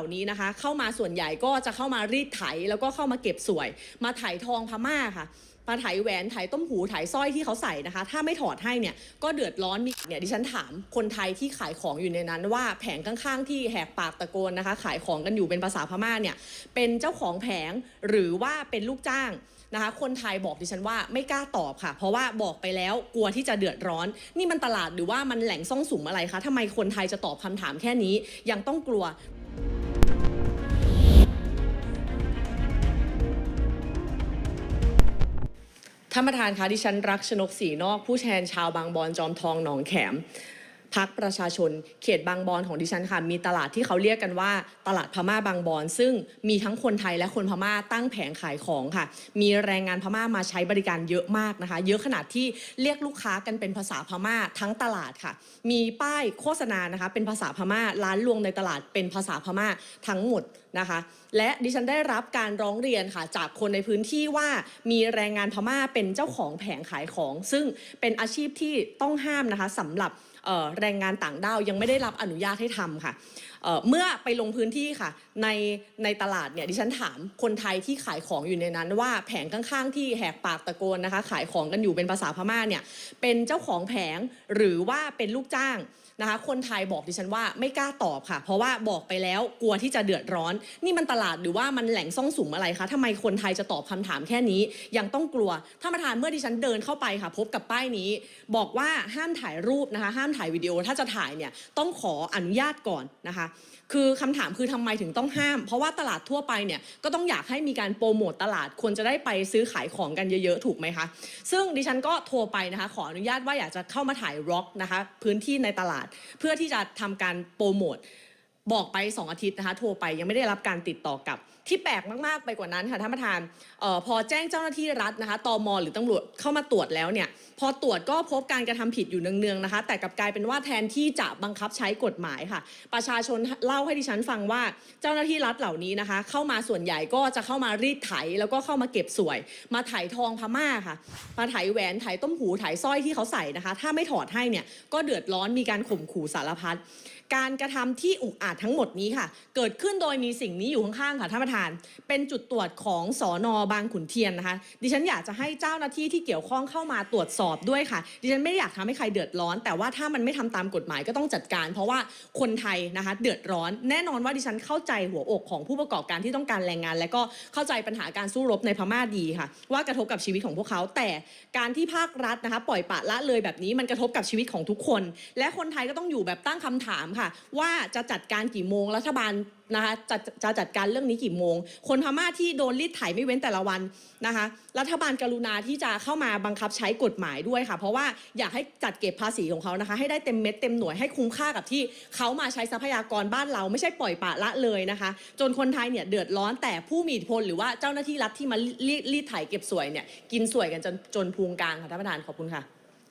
ล่านี้นะคะ เข้ามาส่วนใหญ่ก็จะเข้ามารีดไถแล้วก็เข้ามาเก็บสวย มาไถทองพม่าค่ะมาไถแหวนไถต้มหูไถสร้อยที่เขาใส่นะคะ ถ้าไม่ถอดให้เนี่ยก็เดือดร้อนมีเนี่ยดิฉันถามคนไทยที่ขายของอยู่ในนั้น ว่าแผงข้างๆที่แหกปากตะโกนนะคะ ขายของกันอยู่เป็นภาษาพม่าเนี่ยเป็นเจ้าของแผงหรือว่าเป็นลูกจ้างนะคะ คนไทยบอกดิฉันว่าไม่กล้าตอบค่ะ เพราะว่าบอกไปแล้วกลัวที่จะเดือดร้อน นี่มันตลาดหรือว่ามันแหล่งซ่องสุมอะไรคะทำไมคนไทยจะตอบคำถามแค่นี้ยังต้องกลัว ท่านประธานคะดิฉันรักชนกศรีนอก ผู้แทนชาวบางบอนจอมทองหนองแขม พักประชาชน เขตบางบอนของดิฉันค่ะ มีตลาดที่เขาเรียกกันว่า ตลาดพม่าบางบอน ซึ่งมีทั้งคนไทยและคนพม่าตั้งแผงขายของค่ะ มีแรงงานพม่ามาใช้บริการเยอะมากนะคะ เยอะขนาดที่เรียกลูกค้ากันเป็นภาษาพม่าทั้งตลาดค่ะ มีป้ายโฆษณานะคะ เป็นภาษาพม่า ร้านลวงในตลาดเป็นภาษาพม่าทั้งหมดนะคะ และดิฉันได้รับการร้องเรียนค่ะ จากคนในพื้นที่ว่ามีแรงงานพม่าเป็นเจ้าของแผงขายของ ซึ่งเป็นอาชีพที่ต้องห้ามนะคะสำหรับแรงงานต่างด้าวยังไม่ได้รับอนุญาตให้ทำค่ะเอ่อเมื่อไปลงพื้นที่ค่ะในในตลาดเนี่ยดิฉันถามคนไทยที่ขายของอยู่ในนั้น ว่าแผงข้างๆ ที่แหกปากตะโกนนะคะ ขายของกันอยู่เป็นภาษาพม่าเนี่ยเป็นเจ้าของแผงหรือว่าเป็นลูกจ้าง นะคะ คนไทยบอกดิฉันว่าไม่กล้าตอบค่ะ เพราะว่าบอกไปแล้วกลัวที่จะเดือดร้อน นี่มันตลาดหรือว่ามันแหล่งซ่องสุมอะไรคะทำไมคนไทยจะตอบคำถามแค่นี้ยังต้องกลัวท่านประธานเมื่อดิฉันเดินเข้าไปค่ะ พบกับป้ายนี้ บอกว่าห้ามถ่ายรูปนะคะ ห้ามถ่ายวิดีโอถ้าจะถ่ายเนี่ยต้องขออนุญาตก่อนนะคะ คือคำถามคือทำไมถึงต้องห้าม เพราะว่าตลาดทั่วไปเนี่ยก็ต้องอยากให้มีการโปรโมตตลาดคนจะได้ไปซื้อขายของกันเยอะๆ ถูกไหมคะ ซึ่งดิฉันก็โทรไปนะคะ ขออนุญาตว่าอยากจะเข้ามาถ่ายร็อกนะคะ พื้นที่ในตลาดเพื่อที่จะทำการโปรโมท บอกไป 2 อาทิตย์นะคะโทรไปยังไม่ได้รับการติดต่อกลับ ที่แปลกมากๆไปกว่านั้นค่ะท่านประธานออพอแจ้งเจ้าหน้าที่รัฐนะคะตอมหรือตำรวจเข้ามาตรวจแล้วเนี่ยพอตรวจก็พบการกระทำผิดอยู่เนืองๆนะคะ แต่กลับกลายเป็นว่าแทนที่จะบังคับใช้กฎหมายค่ะ ประชาชนเล่าให้ดิฉันฟังว่าเจ้าหน้าที่รัฐเหล่านี้นะคะ เข้ามาส่วนใหญ่ก็จะเข้ามารีดไถ แล้วก็เข้ามาเก็บสวย มาไถทองพม่าค่ะ มาไถแหวนไถต้มหูไถสร้อยที่เขาใส่นะคะ ถ้าไม่ถอดให้เนี่ยก็เดือดร้อนมีการข่มขู่สารพัดการกระทำที่อุกอาจทั้งหมดนี้ค่ะ เกิดขึ้นโดยมีสิ่งนี้อยู่ข้างๆค่ะท่านประธาน เป็นจุดตรวจของสอนอบางขุนเทียนนะคะ ดิฉันอยากจะให้เจ้าหน้าที่ที่เกี่ยวข้องเข้ามาตรวจสอบด้วยค่ะ ดิฉันไม่อยากทำให้ใครเดือดร้อน แต่ว่าถ้ามันไม่ทำตามกฎหมายก็ต้องจัดการ เพราะว่าคนไทยนะคะเดือดร้อน แน่นอนว่าดิฉันเข้าใจหัวอกของผู้ประกอบการที่ต้องการแรงงาน และก็เข้าใจปัญหาการสู้รบในพม่าดีค่ะ ว่ากระทบกับชีวิตของพวกเขา แต่การที่ภาครัฐนะคะปล่อยปละละเลยแบบนี้มันกระทบกับชีวิตของทุกคน และคนไทยก็ต้องอยู่แบบตั้งคำถามค่ะ ว่าจะจัดการกี่โมง รัฐบาลนะคะจะจะจัดการเรื่องนี้กี่โมง คนพม่าที่โดนรีดไถไม่เว้นแต่ละวันนะคะ รัฐบาลกรุณาที่จะเข้ามาบังคับใช้กฎหมายด้วยค่ะ เพราะว่าอยากให้จัดเก็บภาษีของเขานะคะ ให้ได้เต็มเม็ดเต็มหน่วยให้คุ้มค่ากับที่เขามาใช้ทรัพยากรบ้านเราไม่ใช่ปล่อยปะละเลยนะคะ จนคนไทยเนี่ยเดือดร้อนแต่ผู้มีอิทธิพลหรือว่าเจ้าหน้าที่รัฐที่มารีดรีดไถเก็บสวยเนี่ยกินสวยกันจนจนพุงกลางค่ะท่านประธานขอบคุณค่ะ